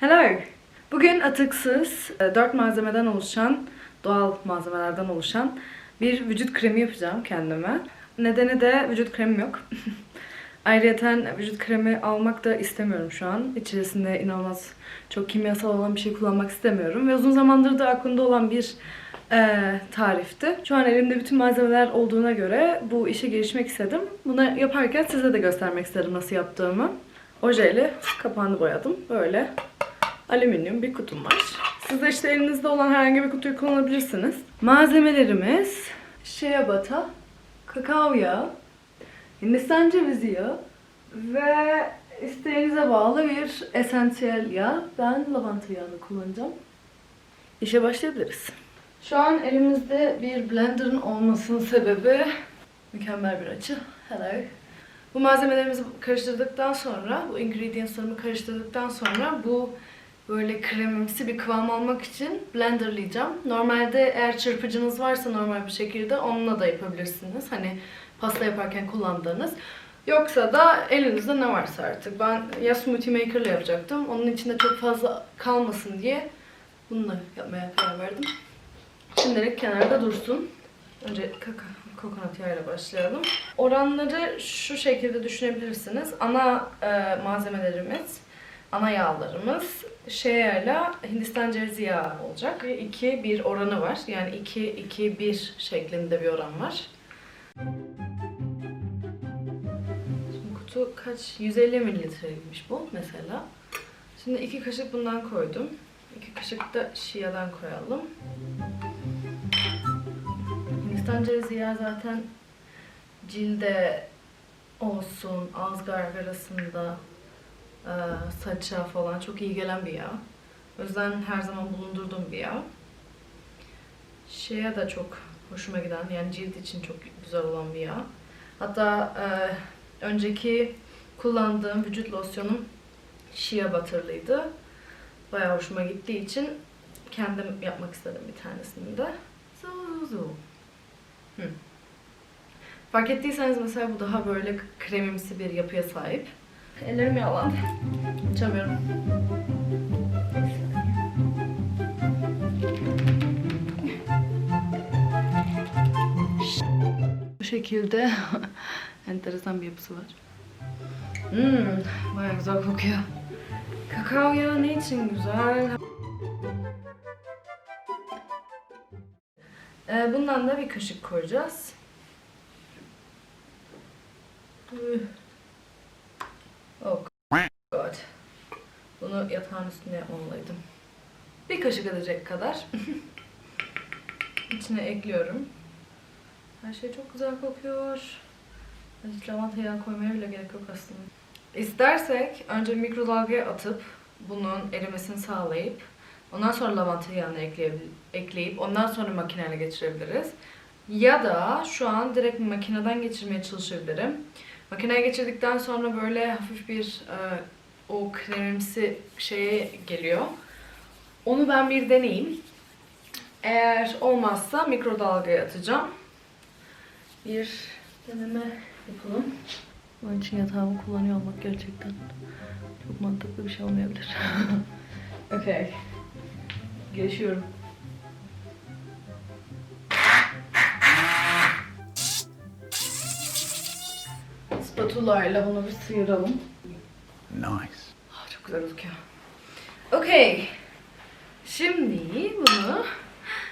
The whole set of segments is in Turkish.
Hello. Bugün atıksız, 4 malzemeden oluşan, doğal malzemelerden oluşan bir vücut kremi yapacağım kendime. Nedeni de vücut kremim yok. Ayrıca vücut kremi almak da istemiyorum şu an. İçerisinde inanılmaz çok kimyasal olan bir şey kullanmak istemiyorum. Ve uzun zamandır da aklımda olan bir eee, tarifti. Şu an elimde bütün malzemeler olduğuna göre bu işe girişmek istedim. Bunu yaparken size de göstermek istedim nasıl yaptığımı. Ojeyle kapağını boyadım. Böyle alüminyum bir kutum var. Siz de işte elinizde olan herhangi bir kutuyu kullanabilirsiniz. Malzemelerimiz shea butter, kakao yağı, Hindistan cevizi yağı ve isteğinize bağlı bir esansiyel yağ. Ben lavanta yağını kullanacağım. İşe başlayabiliriz. Şu an elimizde bir blenderın olmasının sebebi mükemmel bir açı. Hello. Bu malzemelerimizi karıştırdıktan sonra, bu ingredientslarımı karıştırdıktan sonra bu böyle kremimsi bir kıvam almak için blenderlayacağım. Normalde eğer çırpıcınız varsa normal bir şekilde onunla da yapabilirsiniz. Hani pasta yaparken kullandığınız. Yoksa da elinizde ne varsa artık. Ben ya smoothie maker'la yapacaktım. Onun içinde çok fazla kalmasın diye bununla yapmaya karar verdim. Şimdilik kenarda dursun. Önce kaka, kokonat yağıyla başlayalım. Oranları şu şekilde düşünebilirsiniz. Ana e, malzemelerimiz, ana yağlarımız ile Hindistan cevizi yağı olacak. 2-1 oranı var. Yani 2-2-1 şeklinde bir oran var. Şimdi kutu kaç? 150 mililitreymiş bu mesela. Şimdi iki kaşık bundan koydum. İki kaşık da shia'dan koyalım. Hindistan cevizi yağı zaten cilde olsun, ağız gargarasında, saça falan çok iyi gelen bir yağ. O yüzden her zaman bulundurduğum bir yağ. Şeye da çok hoşuma giden, yani cilt için çok güzel olan bir yağ. Hatta e, önceki kullandığım vücut losyonum Shea Butter'lıydı. Bayağı hoşuma gittiği için kendim yapmak istedim bir tanesini de. Zuzu. Hı. Fark ettiyseniz mesela bu daha böyle kremimsi bir yapıya sahip. Ellerim yağlandı. Açamıyorum. Bu şekilde enteresan bir yapısı var. Hmm, bayağı güzel kokuyor. Kakao yağı ne için güzel? Ee, bundan da bir kaşık koyacağız. Üh. Oh god. Bunu yatağın üstüne yapmamalıydım. Bir kaşık edecek kadar. İçine ekliyorum. Her şey çok güzel kokuyor. Hiç lavanta yağı koymaya bile gerek yok aslında. İstersek önce mikrodalgaya atıp bunun erimesini sağlayıp ondan sonra lavanta yağını ekleyip ondan sonra makineyle geçirebiliriz. Ya da şu an direkt makineden geçirmeye çalışabilirim. Makineye geçirdikten sonra böyle hafif bir e, o kremimsi şeye geliyor. Onu ben bir deneyeyim. Eğer olmazsa mikrodalgaya atacağım. Bir deneme yapalım. Onun için yatağımı kullanıyor olmak gerçekten çok mantıklı bir şey olmayabilir. okay. Geçiyorum. Spatula ile bunu bir sıyıralım. Nice. Ah, çok güzel gözüküyor. Okay. Şimdi bunu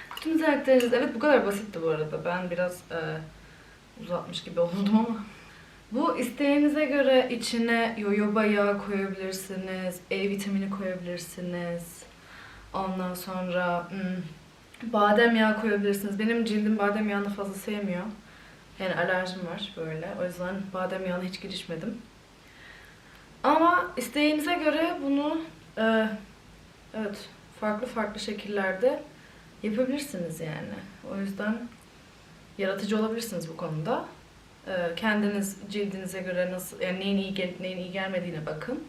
kutumuza aktaracağız. Evet bu kadar basitti bu arada. Ben biraz e, uzatmış gibi oldum ama. Bu isteğinize göre içine yoyoba yağı koyabilirsiniz, E vitamini koyabilirsiniz. Ondan sonra hmm, badem yağı koyabilirsiniz. Benim cildim badem yağını fazla sevmiyor. Yani alerjim var böyle. O yüzden badem yağına hiç girişmedim. Ama isteğinize göre bunu e, evet farklı farklı şekillerde yapabilirsiniz yani. O yüzden yaratıcı olabilirsiniz bu konuda. E, kendiniz cildinize göre nasıl yani neyin iyi gelip neyin iyi gelmediğine bakın.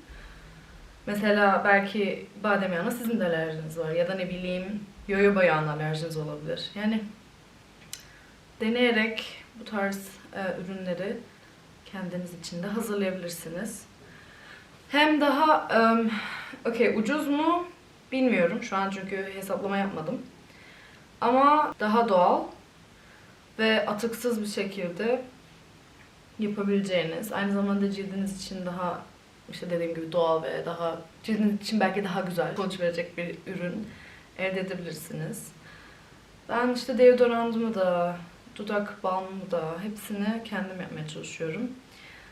Mesela belki badem yağına sizin de alerjiniz var ya da ne bileyim yoyoba yağına alerjiniz olabilir. Yani deneyerek bu tarz e, ürünleri kendiniz için de hazırlayabilirsiniz. Hem daha em, okey ucuz mu bilmiyorum şu an çünkü hesaplama yapmadım. Ama daha doğal ve atıksız bir şekilde yapabileceğiniz, aynı zamanda cildiniz için daha işte dediğim gibi doğal ve daha cildiniz için belki daha güzel sonuç verecek bir ürün elde edebilirsiniz. Ben işte deodorantımı da, dudak balmımı da hepsini kendim yapmaya çalışıyorum.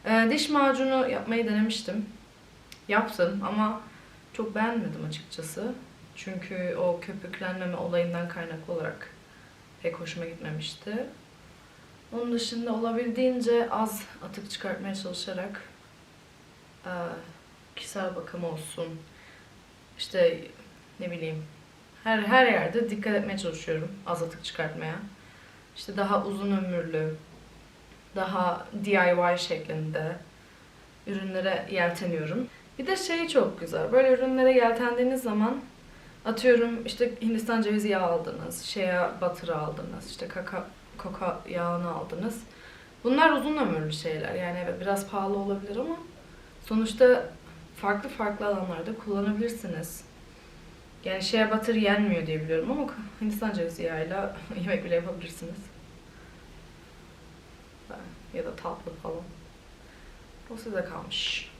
Ee, diş macunu yapmayı denemiştim. Yaptım ama çok beğenmedim açıkçası. Çünkü o köpüklenmeme olayından kaynaklı olarak pek hoşuma gitmemişti. Onun dışında olabildiğince az atık çıkartmaya çalışarak eee, kişisel bakım olsun, işte ne bileyim her her yerde dikkat etmeye çalışıyorum az atık çıkartmaya. İşte daha uzun ömürlü, daha DIY şeklinde ürünlere yelteniyorum. Bir de şey çok güzel. Böyle ürünlere yeltendiğiniz zaman atıyorum işte Hindistan cevizi yağı aldınız, şeye batırı aldınız, işte kaka, koka yağını aldınız. Bunlar uzun ömürlü şeyler. Yani evet biraz pahalı olabilir ama sonuçta farklı farklı alanlarda kullanabilirsiniz. Yani şeye batır yenmiyor diye biliyorum ama Hindistan cevizi yağıyla yemek bile yapabilirsiniz. Ya da tatlı falan. O size kalmış.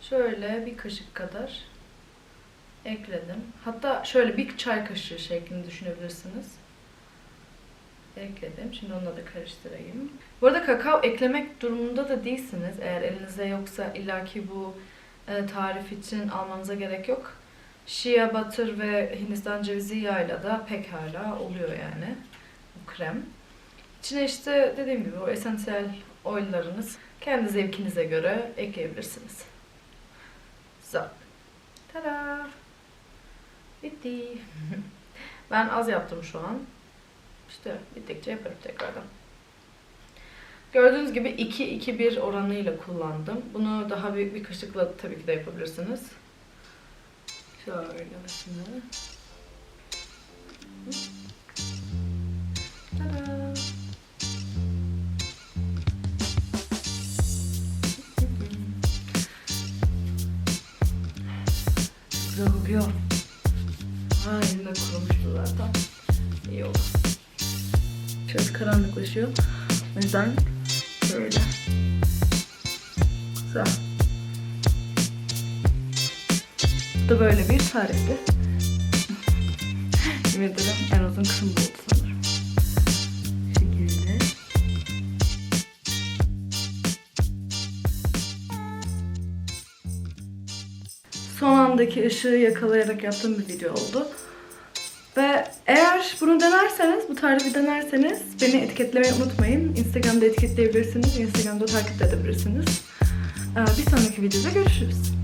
Şöyle bir kaşık kadar ekledim. Hatta şöyle bir çay kaşığı şeklinde düşünebilirsiniz. Ekledim. Şimdi onunla da karıştırayım. Bu arada kakao eklemek durumunda da değilsiniz. Eğer elinizde yoksa illaki bu e, tarif için almanıza gerek yok. Shea butter ve Hindistan cevizi yağıyla da pekala oluyor yani bu krem. İçine işte dediğim gibi o esansiyel oil'larınız kendi zevkinize göre ekleyebilirsiniz. Güzel. Tada! Bitti. ben az yaptım şu an. İşte bittikçe yaparım tekrardan. Gördüğünüz gibi 2-2-1 oranıyla kullandım. Bunu daha büyük bir kaşıkla tabii ki de yapabilirsiniz. Şöyle şimdi. Tada! Güzel kokuyor. Ha elimde kurumuştu zaten. İyi oldu. Şöyle karanlıklaşıyor. O yüzden böyle. Güzel. Da böyle bir tarifti. Yemin ederim en uzun kısım bu oldu sanırım. Şekilde. Son andaki ışığı yakalayarak yaptığım bir video oldu. Ve eğer bunu denerseniz, bu tarifi denerseniz beni etiketlemeyi unutmayın. Instagram'da etiketleyebilirsiniz, Instagram'da takip edebilirsiniz. Ee, Bir sonraki videoda görüşürüz.